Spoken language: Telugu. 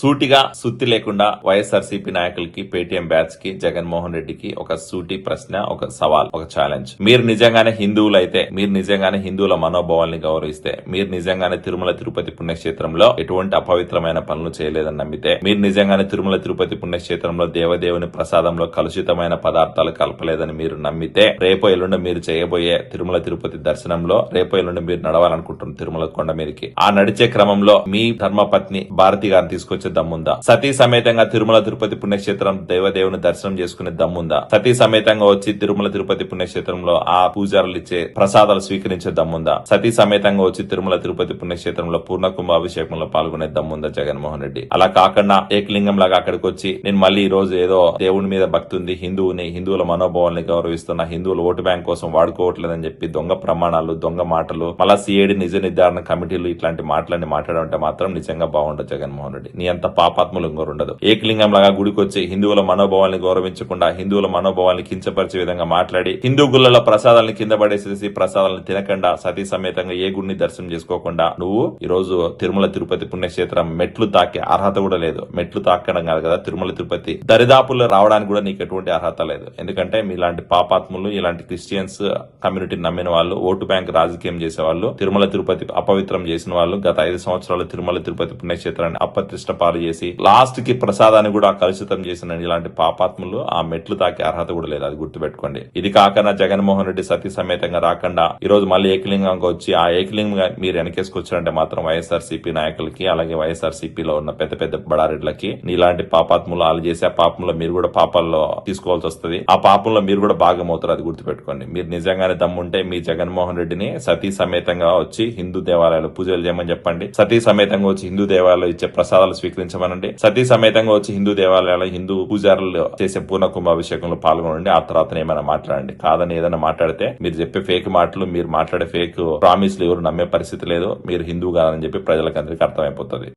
సూటిగా సుత్తి లేకుండా వైఎస్ఆర్సీపీ నాయకులకి పేటీఎం బ్యాచ్కి జగన్మోహన్ రెడ్డికి ఒక సూటి ప్రశ్న ఒక సవాల్ ఒక ఛాలెంజ్. మీరు నిజంగానే హిందువులు అయితే మీరు నిజంగానే హిందువుల మనోభావాల్ని గౌరవిస్తే మీరు నిజంగానే తిరుమల తిరుపతి పుణ్యక్షేత్రంలో ఎటువంటి అపవిత్రమైన పనులు చేయలేదని నమ్మితే మీరు నిజంగానే తిరుమల తిరుపతి పుణ్యక్షేత్రంలో దేవదేవుని ప్రసాదంలో కలుషితమైన పదార్థాలు కలపలేదని మీరు నమ్మితే రేపో ఎల్లుండి మీరు చేయబోయే తిరుమల తిరుపతి దర్శనంలో రేపో ఎల్లుండి మీరు నడవాలనుకుంటున్నారు తిరుమల కొండ మీదకి ఆ నడిచే క్రమంలో మీ ధర్మపత్ని భారతి గారిని తీసుకొచ్చే దమ్ముందా? సతీ సమేతంగా తిరుమల తిరుపతి పుణ్యక్షేత్రం దేవదేవుని దర్శనం చేసుకునే దమ్ముందా? సతీ సమేతంగా వచ్చి తిరుమల తిరుపతి పుణ్యక్షేత్రంలో ఆ పూజారులు ఇచ్చే ప్రసాదాలు స్వీకరించే దమ్ముందా? సతీ సమేతంగా వచ్చి తిరుమల తిరుపతి పుణ్యక్షేత్రంలో పూర్ణ కుంభాభిషేకంలో పాల్గొనే దమ్ముందా జగన్మోహన్ రెడ్డి? అలా కాకుండా ఏకలింగం లాగా అక్కడికి వచ్చి నేను మళ్ళీ ఈ రోజు ఏదో దేవుని మీద భక్తి ఉంది హిందువుని హిందువుల మనోభావాల్ని గౌరవిస్తున్న హిందువుల ఓటు బ్యాంక్ కోసం వాడుకోవట్లేదని చెప్పి దొంగ ప్రమాణాలు దొంగ మాటలు మళ్ళా సిఐడి నిజ నిర్ధారణ కమిటీలు ఇట్లాంటి మాటలన్నీ మాట్లాడమంటే మాత్రం నిజంగా బాగుండదు జగన్మోహన్ రెడ్డి. నీ అంత పాపాత్ములు ఇంకోరు ఉండదు ఏకలింగం లాగా గుడికి వచ్చి హిందువుల మనోభావాల్ని గౌరవించకుండా హిందువుల మనోభావాల్ని కించపరిచే విధంగా మాట్లాడి హిందూ గుళ్ళలో ప్రసాదాలను కింద పడేసేసి ప్రసాదాలను తినకుండా సతీ సమేతంగా ఏ గుడిని దర్శనం చేసుకోకుండా నువ్వు ఈ రోజు తిరుమల తిరుపతి పుణ్యక్షేత్రం మెట్లు తాకే అర్హత కూడా లేదు. మెట్లు తాకడం కాదు కదా తిరుమల తిరుపతి దరిదాపుల్లో రావడానికి కూడా నీకు ఎటువంటి అర్హత లేదు. ఎందుకంటే మీలాంటి పాపాత్ములు ఇలాంటి క్రిస్టియన్స్ కమ్యూనిటీని నమ్మిన వాళ్ళు ఓటు బ్యాంక్ రాజకీయం చేసే వాళ్ళు తిరుమల తిరుపతి అపవిత్రం చేసిన వాళ్ళు గత ఐదు సంవత్సరాలు తిరుమల తిరుపతి పుణ్యక్షేత్రాన్ని అప్రతిష్ట పాలు చేసి లాస్ట్కి ప్రసాదాన్ని కూడా కలుషితం చేసిన ఇలాంటి పాపాత్ములు ఆ మెట్లు తాకే అర్హత కూడా లేదు అది గుర్తుపెట్టుకోండి. ఇది కాకుండా జగన్మోహన్ రెడ్డి సతీ సమేతంగా రాకుండా ఈ రోజు మళ్ళీ ఏకలింగంగా వచ్చి ఆ ఏకలింగంగా మీరు వెనకేసుకొచ్చారంటే మాత్రం వైఎస్ఆర్ సిపి నాయకులకి అలాగే వైఎస్ఆర్లో ఉన్న పెద్ద పెద్ద బడారెడ్లకి ఇలాంటి పాపాత్ములు వాళ్ళు చేసే ఆ పాపంలో మీరు కూడా పాపాల్లో తీసుకోవాల్సి వస్తుంది. ఆ పాపంలో మీరు కూడా భాగమవుతారు అది గుర్తుపెట్టుకోండి. మీరు నిజంగానే దమ్ముంటే మీ జగన్మోహన్ రెడ్డిని సతీ సమేతంగా వచ్చి హిందూ దేవాలయాలు పూజలు చేయమని చెప్పండి. సతీ సమేతంగా వచ్చి హిందూ దేవాలయాలు ఇచ్చే ప్రసాదాలు స్వీకరించమనండి సతీ సమేతంగా వచ్చి హిందూ దేవాలయాల హిందూ పూజారులు చేసే పూర్ణ కుంభాభిషేకంలో పాల్గొనండి. ఆ తర్వాత ఏమైనా మాట్లాడండి. కాదని ఏదైనా మాట్లాడితే మీరు చెప్పే ఫేక్ మాటలు మీరు మాట్లాడే ఫేక్ ప్రామిస్లు ఎవరు నమ్మే పరిస్థితి లేదు. మీరు హిందూ కాదని చెప్పి ప్రజలకు అందరికీ అర్థమైపోతుంది.